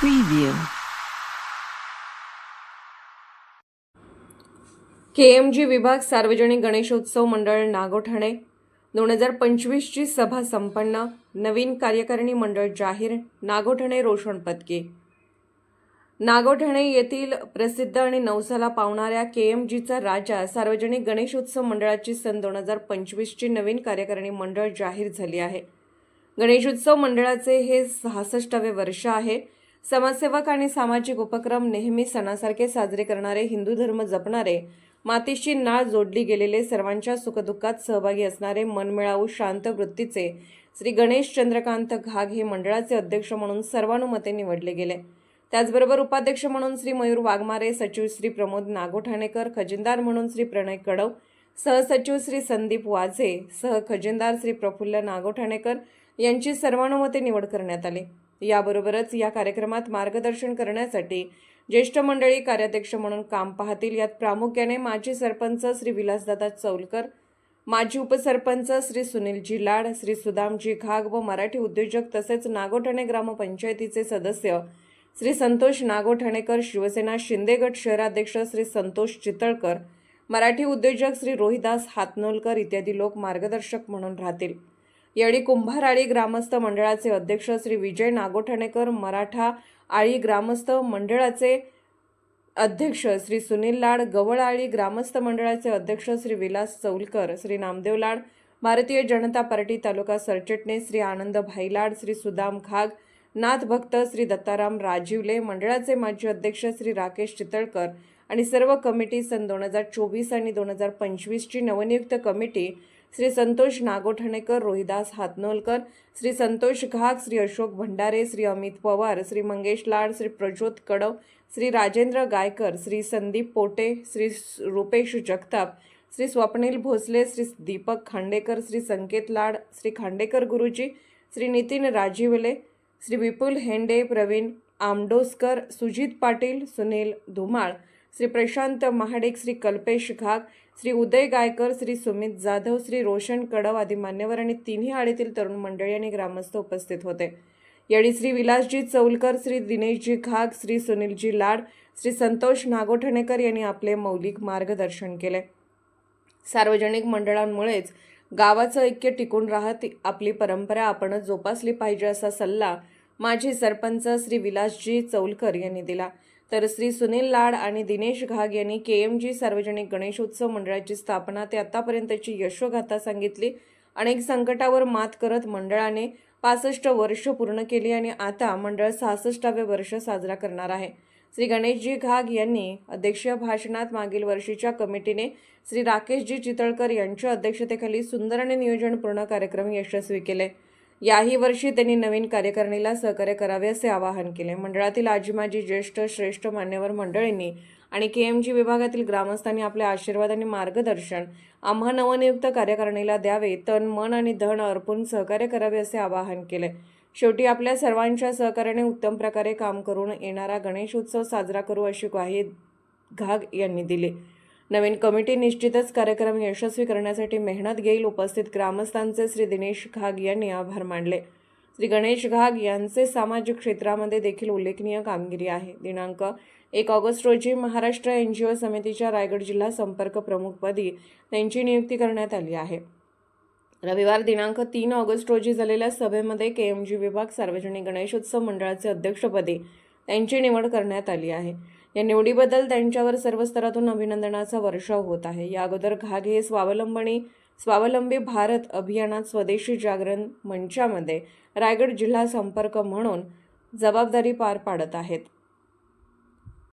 Preview. KMG विभाग सार्वजनिक गणेशोत्सव मंडळ नागोठणे. दोन हजार पंचवीसची सभा संपन्न. नवीन कार्यकारिणी मंडळ जाहीर. नागोठणे रोषण पदके नागोठणे येथील प्रसिद्ध आणि नवसाला पावणाऱ्या के एम जीचा राजा सार्वजनिक गणेशोत्सव मंडळाची सन दोन हजार पंचवीसची नवीन कार्यकारिणी मंडळ जाहीर झाली आहे. गणेशोत्सव मंडळाचे हे सहासष्टावे वर्ष आहे. समाजसेवक आणि सामाजिक उपक्रम नेहमी सणासारखे साजरे करणारे हिंदू धर्म जपणारे मातीशी नाळ जोडली गेलेले सर्वांच्या सुखदुःखात सहभागी असणारे मनमिळावू शांत वृत्तीचे श्री गणेश चंद्रकांत घाग हे मंडळाचे अध्यक्ष म्हणून सर्वानुमते निवडले गेले. त्याचबरोबर उपाध्यक्ष म्हणून श्री मयूर वाघमारे सचिव श्री प्रमोद नागोठाणेकर खजिनदार म्हणून श्री प्रणय कडव सहसचिव श्री संदीप वाझे सह खजिनदार श्री प्रफुल्ल नागोठाणेकर यांची सर्वानुमते निवड करण्यात आली. याबरोबरच या कार्यक्रमात मार्गदर्शन करण्यासाठी ज्येष्ठ मंडळी कार्याध्यक्ष म्हणून काम पाहतील. यात प्रामुख्याने माजी सरपंच श्री विलासदादा चौलकर माजी उपसरपंच श्री सुनीलजी लाड श्री सुदामजी घाग व मराठी उद्योजक तसेच नागोठाणे ग्रामपंचायतीचे सदस्य श्री संतोष नागोठाणेकर शिवसेना शिंदे गट शहराध्यक्ष श्री संतोष चितळकर मराठी उद्योजक श्री रोहिदास हातनोलकर इत्यादी लोक मार्गदर्शक म्हणून राहतील. यावेळी कुंभाराळी ग्रामस्थ मंडळाचे अध्यक्ष श्री विजय नागोठाणेकर मराठा आळी ग्रामस्थ मंडळाचे अध्यक्ष श्री सुनील लाड गवळआळी ग्रामस्थ मंडळाचे अध्यक्ष श्री विलास चौलकर श्री नामदेव लाड भारतीय जनता पार्टी तालुका सरचिटणीस श्री आनंद भाईलाड श्री सुदाम खाग नाथ भक्त श्री दत्ताराम राजीवले मंडळाचे माजी अध्यक्ष श्री राकेश चितळकर आणि सर्व कमिटी सन दोन हजार चोवीस आणि दोन हजार पंचवीसची नवनियुक्त कमिटी श्री संतोष नागोठणेकर रोहिदास हातनोलकर श्री संतोष घाग श्री अशोक भंडारे श्री अमित पवार श्री मंगेश लाड श्री प्रज्योत कडव श्री राजेंद्र गायकर श्री संदीप पोटे श्री रुपेश जगताप श्री स्वप्नील भोसले श्री दीपक खांडेकर श्री संकेत लाड श्री खांडेकर गुरुजी श्री नितीन राजीवले श्री विपुल हेंडे प्रवीण आमडोसकर सुजित पाटील सुनील धुमाळ श्री प्रशांत महाडिक श्री कल्पेश घाग श्री उदय गायकर श्री सुमित जाधव श्री रोशन कडव आदी मान्यवर आणि तिन्ही आळीतील तरुण मंडळी आणि ग्रामस्थ उपस्थित होते. यावेळी श्री विलासजी चौलकर श्री दिनेशजी घाग श्री सुनीलजी लाड श्री संतोष नागोठणेकर यांनी आपले मौलिक मार्गदर्शन केले. सार्वजनिक मंडळांमुळेच गावाचं ऐक्य टिकून राहत आपली परंपरा आपणच जोपासली पाहिजे असा सल्ला माजी सरपंच श्री विलासजी चौलकर यांनी दिला. तर श्री सुनील लाड आणि दिनेश घाग यांनी के एम जी सार्वजनिक गणेशोत्सव मंडळाची स्थापना ते आतापर्यंतची यशोगाथा सांगितली. अनेक संकटावर मात करत मंडळाने पासष्ट वर्ष पूर्ण केली आणि आता मंडळ सहासष्टावे वर्ष साजरा करणार आहे. श्री गणेशजी घाग यांनी अध्यक्षीय भाषणात मागील वर्षीच्या कमिटीने श्री राकेशजी चितळकर यांच्या अध्यक्षतेखाली सुंदर आणि नियोजनपूर्ण कार्यक्रम यशस्वी केले. याही वर्षी त्यांनी नवीन कार्यकारिणीला सहकार्य करावे असे आवाहन केले. मंडळातील आजीमाजी ज्येष्ठ श्रेष्ठ मान्यवर मंडळींनी आणि के एम जी विभागातील ग्रामस्थांनी आपले आशीर्वाद आणि मार्गदर्शन आम्हा नवनियुक्त कार्यकारिणीला द्यावे तन मन आणि धन अर्पून सहकार्य करावे असे आवाहन केले. शेवटी आपल्या सर्वांच्या सहकार्याने उत्तम प्रकारे काम करून येणारा गणेशोत्सव साजरा करू अशी ग्वाही घाग यांनी दिली. नवीन कमिटी निश्चितच कार्यक्रम यशस्वी करण्यासाठी मेहनत घेईल उपस्थित ग्रामस्थांचे श्री दिनेश घाग यांनी आभार मानले. श्री गणेश घाग यांचे सामाजिक क्षेत्रामध्ये देखील उल्लेखनीय कामगिरी आहे. दिनांक एक ऑगस्ट रोजी महाराष्ट्र एन जी ओ समितीच्या रायगड जिल्हा संपर्क प्रमुखपदी त्यांची नियुक्ती करण्यात आली आहे. रविवार दिनांक तीन ऑगस्ट रोजी झालेल्या सभेमध्ये के एम जी विभाग सार्वजनिक गणेशोत्सव मंडळाचे अध्यक्षपदी त्यांची निवड करण्यात आली आहे. या निवडीबद्दल त्यांच्यावर सर्व स्तरातून अभिनंदनाचा वर्षाव होत आहे. या अगोदर घाग हे स्वावलंबनी स्वावलंबी भारत अभियानात स्वदेशी जागरण मंचामध्ये रायगड जिल्हा संपर्क म्हणून जबाबदारी पार पाडत आहेत.